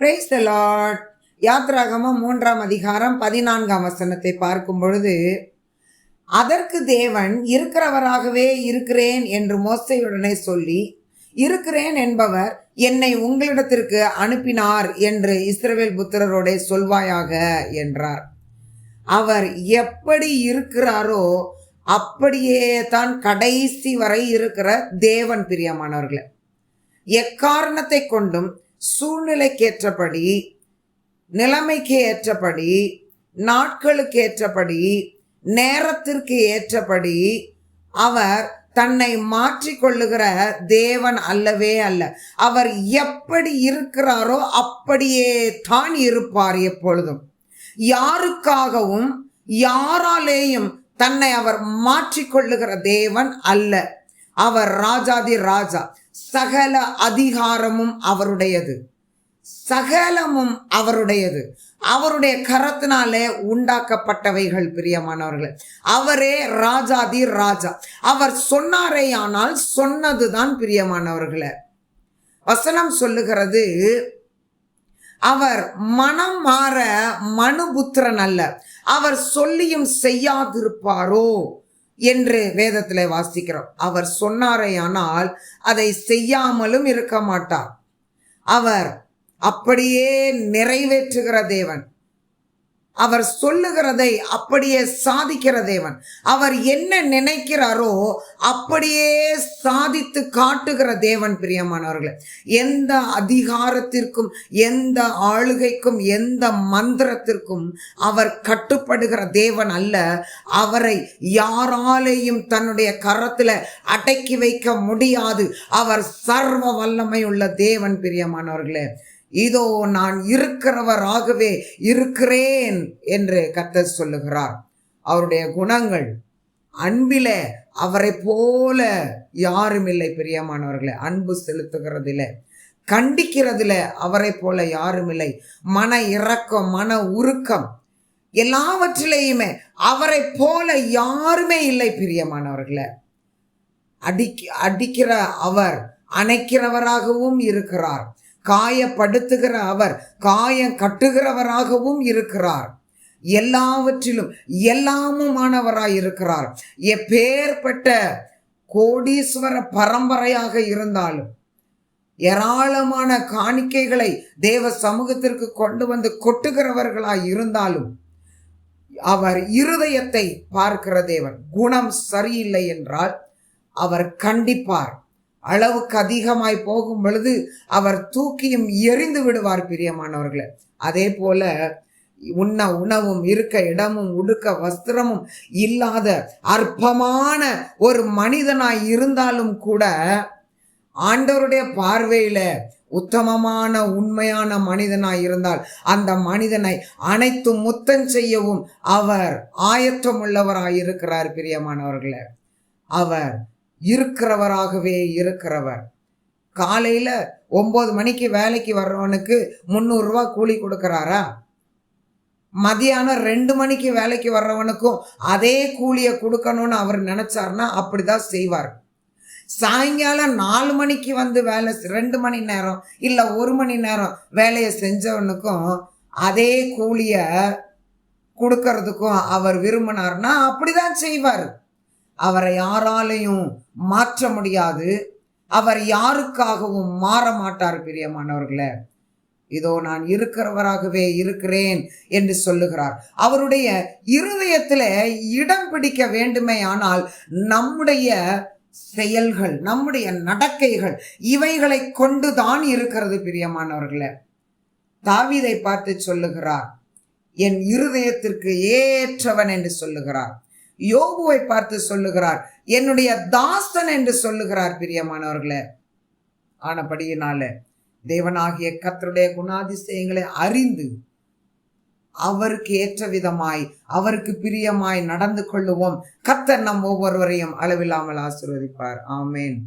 Praise the Lord யாத்ராகமம் மூன்றாம் அதிகாரம் பதினான்காம் வசனத்தை பார்க்கும் பொழுது அதற்கு தேவன் இருக்கிறவராகவே இருக்கிறேன் என்று மோசையுடனே சொல்லி இருக்கிறேன் என்பவர் என்னை உங்களிடத்திற்கு அனுப்பினார் என்று இஸ்ரவேல் புத்திரரோட சொல்வாயாக என்றார். அவர் எப்படி இருக்கிறாரோ அப்படியே தான் கடைசி வரை இருக்கிற தேவன் பிரியமானவர்களை. எக்காரணத்தை கொண்டும் சூழ்நிலைக்கேற்றபடி நிலைமைக்கு ஏற்றபடி நாட்களுக்கு ஏற்றபடி நேரத்திற்கு ஏற்றபடி அவர் தன்னை மாற்றிக்கொள்ளுகிற தேவன் அல்லவே அல்ல. அவர் எப்படி இருக்கிறாரோ அப்படியே தான் இருப்பார் எப்பொழுதும். யாருக்காகவும் யாராலேயும் தன்னை அவர் மாற்றிக்கொள்ளுகிற தேவன் அல்ல. அவர் ராஜாதி ராஜா. சகல அதிகாரமும் அவருடையது. சகலமும் அவருடையது. அவருடைய கரத்தினாலே உண்டாக்கப்பட்டவைகள் பிரியமானவர்கள். அவரே ராஜாதி ராஜா. அவர் சொன்னாரே ஆனால் சொன்னதுதான் பிரியமானவர்களே. வசனம் சொல்லுகிறது அவர் மனம் மாற மனுபுத்திரன் அல்ல. அவர் சொல்லியும் செய்யாதிருப்பாரோ? என்று வேதத்தில் வாசிக்கிறோம். அவர் சொன்னாரே ஆனால் அதை செய்யாமலும் இருக்க மாட்டார். அவர் அப்படியே நிறைவேற்றுகிற தேவன். அவர் சொல்லுகிறதை அப்படியே சாதிக்கிற தேவன். அவர் என்ன நினைக்கிறாரோ அப்படியே சாதித்து காட்டுகிற தேவன் பிரியமானவர்களே. எந்த அதிகாரத்திற்கும் எந்த ஆளுகைக்கும் எந்த மந்திரத்திற்கும் அவர் கட்டுப்படுகிற தேவன் அல்ல. அவரை யாராலேயும் தன்னுடைய கரத்தில் அடக்கி வைக்க முடியாது. அவர் சர்வ வல்லமை உள்ள தேவன் பிரியமானவர்களே. இதோ நான் இருக்கிறவராகவே இருக்கிறேன் என்று கத்தர் சொல்லுகிறார். அவருடைய குணங்கள் அன்பில அவரை போல யாரும் இல்லை பிரியமானவர்களே. அன்பு செலுத்துகிறதில்லை கண்டிக்கிறதுல அவரை போல யாரும் இல்லை. மன இறக்கம் மன உருக்கம் எல்லாவற்றிலேயுமே அவரை போல யாருமே இல்லை பிரியமானவர்களே. அடிக்க அடிக்கிற அவர் அணைக்கிறவராகவும் இருக்கிறார். காயப்படுத்துகிற அவர் காயம் கட்டுகிறவராகவும் இருக்கிறார். எல்லாவற்றிலும் எல்லாமுமானவராய் இருக்கிறார். எப்பேற்பட்ட கோடீஸ்வர பரம்பரையாக இருந்தாலும் ஏராளமான காணிக்கைகளை தேவ சமூகத்திற்கு கொண்டு வந்து கொட்டுகிறவர்களாய் இருந்தாலும் அவர் இருதயத்தை பார்க்கிற தேவன். குணம் சரியில்லை என்றால் அவர் கண்டிப்பார். அளவுக்கு அதிகமாய் போகும் பொழுது அவர் தூக்கியும் எரிந்து விடுவார் பிரியமானவர்களை. அதே போல உண்ண உணவும் இருக்க இடமும் உடுக்க வஸ்திரமும் இல்லாத அற்பமான ஒரு மனிதனாய் இருந்தாலும் கூட ஆண்டவருடைய பார்வையில உத்தமமான உண்மையான மனிதனாய் இருந்தால் அந்த மனிதனை அனைத்து முத்தம் செய்யவும் அவர் ஆயற்றம் உள்ளவராய் இருக்கிறார் பிரியமானவர்களே. அவர் இருக்கிறவராகவே இருக்கிறவர். காலையில் ஒம்பது மணிக்கு வேலைக்கு வர்றவனுக்கு முந்நூறுரூவா கூலி கொடுக்குறாரா? மதியானம் ரெண்டு மணிக்கு வேலைக்கு வர்றவனுக்கும் அதே கூலியை கொடுக்கணும்னு அவர் நினச்சார்னா அப்படி தான் செய்வார். சாயங்காலம் நாலு மணிக்கு வந்து வேலை ரெண்டு மணி நேரம் இல்லை ஒரு மணி நேரம் வேலையை செஞ்சவனுக்கும் அதே கூலியை கொடுக்கறதுக்கும் அவர் விரும்பினார்னா அப்படி தான் செய்வார். அவரை யாராலையும் மாற்ற முடியாது. அவர் யாருக்காகவும் மாற மாட்டார் பிரியமானவர்களே. இதோ நான் இருக்கிறவராகவே இருக்கிறேன் என்று சொல்லுகிறார். அவருடைய இருதயத்தில் இடம் பிடிக்க வேண்டுமே ஆனால் நம்முடைய செயல்கள் நம்முடைய நடக்கைகள் இவைகளை கொண்டுதான் இருக்கிறது பிரியமானவர்களே. தாவிதை பார்த்து சொல்லுகிறார். என் இருதயத்திற்கு ஏற்றவன் என்று சொல்லுகிறார். யோகுவை பார்த்து சொல்லுகிறார் என்னுடைய தாசன் என்று சொல்லுகிறார் பிரியமானவர்களே. ஆனபடியினால தேவனாகிய கத்தருடைய குணாதிசயங்களை அறிந்து அவருக்கு ஏற்ற விதமாய் அவருக்கு பிரியமாய் நடந்து கொள்ளுவோம். கத்தர் நம் ஒவ்வொருவரையும் அளவில்லாமல் ஆசிர்வதிப்பார். ஆமேன்.